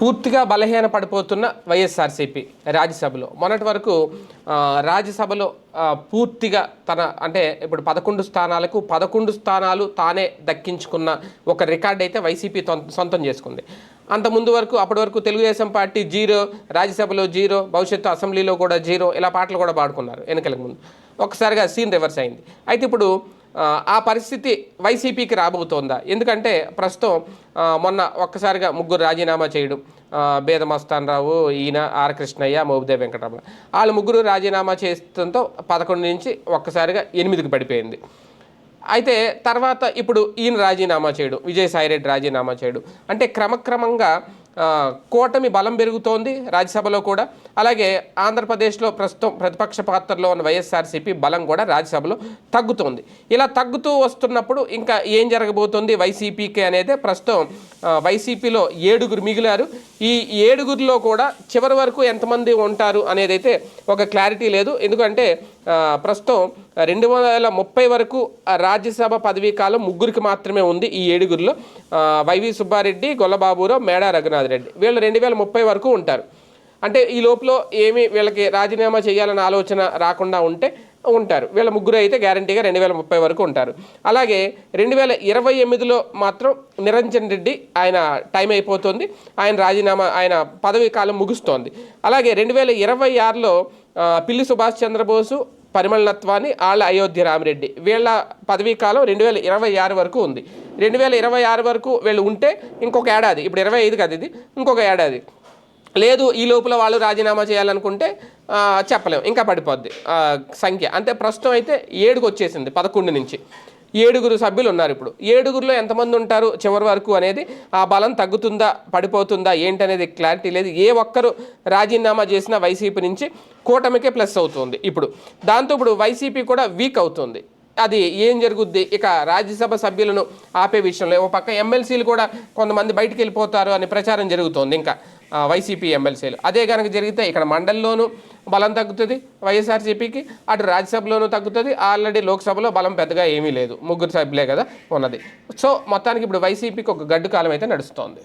పూర్తిగా బలహీన పడిపోతున్న వైఎస్ఆర్సీపీ రాజ్యసభలో. మొన్నటి వరకు రాజ్యసభలో పూర్తిగా తన అంటే ఇప్పుడు పదకొండు స్థానాలకు పదకొండు స్థానాలు తానే దక్కించుకున్న ఒక రికార్డ్ అయితే వైసీపీ తొం- సొంతం చేసుకుంది. అంత ముందు వరకు అప్పటి వరకు తెలుగుదేశం పార్టీ జీరో రాజ్యసభలో జీరో భవిష్యత్తు అసెంబ్లీలో కూడా జీరో ఇలా పాటలు కూడా పాడుకున్నారు ఎన్నికలకు ముందు. ఒకసారిగా సీన్ రివర్స్ అయింది. అయితే ఇప్పుడు ఆ, పరిస్థితి వైసీపీకి రాబోతోందా? ఎందుకంటే ప్రస్తుతం మొన్న ఒక్కసారిగా ముగ్గురు రాజీనామా చేయడం బేదమస్తాన్ రావు ఈయన ఆర్ కృష్ణయ్య మోబుదే వెంకటరమణ. వాళ్ళు ముగ్గురు రాజీనామా చేస్తుంతో పదకొండు నుంచి ఒక్కసారిగా ఎనిమిదికి పడిపోయింది. అయితే తర్వాత ఇప్పుడు ఈయన రాజీనామా చేయడం విజయసాయిరెడ్డి రాజీనామా చేయడం అంటే క్రమక్రమంగా కూటమి బలం పెరుగుతోంది రాజ్యసభలో కూడా. అలాగే ఆంధ్రప్రదేశ్లో ప్రస్తుతం ప్రతిపక్ష పాత్రలో ఉన్న వైఎస్ఆర్సీపీ బలం కూడా రాజ్యసభలో తగ్గుతోంది. ఇలా తగ్గుతూ వస్తున్నప్పుడు ఇంకా ఏం జరగబోతుంది వైసీపీకి అనేది ప్రస్తుతం వైసీపీలో ఏడుగురు మిగిలారు. ఈ ఏడుగురిలో కూడా చివరి వరకు ఎంతమంది ఉంటారు అనేది అయితే ఒక క్లారిటీ లేదు. ఎందుకంటే ప్రస్తుతం రెండు వేల ముప్పై వరకు రాజ్యసభ పదవీ కాలం ముగ్గురికి మాత్రమే ఉంది ఈ ఏడుగురిలో. వైవి సుబ్బారెడ్డి గొల్లబాబురావు మేడా రఘునాథ్. రెడ్డి వీళ్ళు రెండు వేల ముప్పై వరకు ఉంటారు. అంటే ఈ లోపల ఏమి వీళ్ళకి రాజీనామా చేయాలన్న ఆలోచన రాకుండా ఉంటే ఉంటారు. వీళ్ళ ముగ్గురు అయితే గ్యారంటీగా రెండు వేల ముప్పై వరకు ఉంటారు. అలాగే రెండు వేల ఇరవై ఎనిమిదిలో మాత్రం నిరంజన్ రెడ్డి ఆయన టైం అయిపోతుంది. ఆయన రాజీనామా ఆయన పదవీ కాలం ముగుస్తోంది. అలాగే రెండు వేల ఇరవై ఆరులో పిల్లి సుభాష్ చంద్రబోసు పరిమళనత్వాన్ని ఆళ్ళ అయోధ్య రామిరెడ్డి. వీళ్ళ పదవీ కాలం రెండు వేల ఇరవై ఆరు వరకు ఉంది. రెండు వేల ఇరవై ఆరు వరకు వీళ్ళు ఉంటే ఇంకొక ఏడాది ఇప్పుడు ఇరవై ఐదు కదా ఇది ఇంకొక ఏడాది. లేదు ఈ లోపల వాళ్ళు రాజీనామా చేయాలనుకుంటే చెప్పలేము చెప్పలేం ఇంకా పడిపోద్ది సంఖ్య. అంటే ప్రస్తుతం అయితే ఏడుకు వచ్చేసింది పదకొండు నుంచి. ఏడుగురు సభ్యులు ఉన్నారు ఇప్పుడు. ఏడుగురులో ఎంతమంది ఉంటారు చివరి వరకు అనేది ఆ బలం తగ్గుతుందా పడిపోతుందా ఏంటనేది క్లారిటీ లేదు. ఏ ఒక్కరు రాజీనామా చేసినా వైసీపీ నుంచి కూటమికే ప్లస్ అవుతుంది ఇప్పుడు. దాంతో ఇప్పుడు వైసీపీ కూడా వీక్ అవుతుంది. అది ఏం జరుగుద్ది? ఇక రాజ్యసభ సభ్యులను ఆపే విషయంలో ఒక పక్క ఎమ్మెల్సీలు కూడా కొంతమంది బయటికి వెళ్ళిపోతారు అనే ప్రచారం జరుగుతోంది ఇంకా వైసీపీ ఎమ్మెల్సీలు. అదే కనుక జరిగితే ఇక్కడ మండలిలోనూ బలం తగ్గుతుంది. వైఎస్ఆర్సీపీకి అటు రాజ్యసభలోనూ తగ్గుతుంది. ఆల్రెడీ లోక్సభలో బలం పెద్దగా ఏమీ లేదు. ముగ్గురు సభ్యులే కదా ఉన్నది. సో మొత్తానికి ఇప్పుడు వైసీపీకి ఒక గడ్డు కాలం అయితే నడుస్తోంది.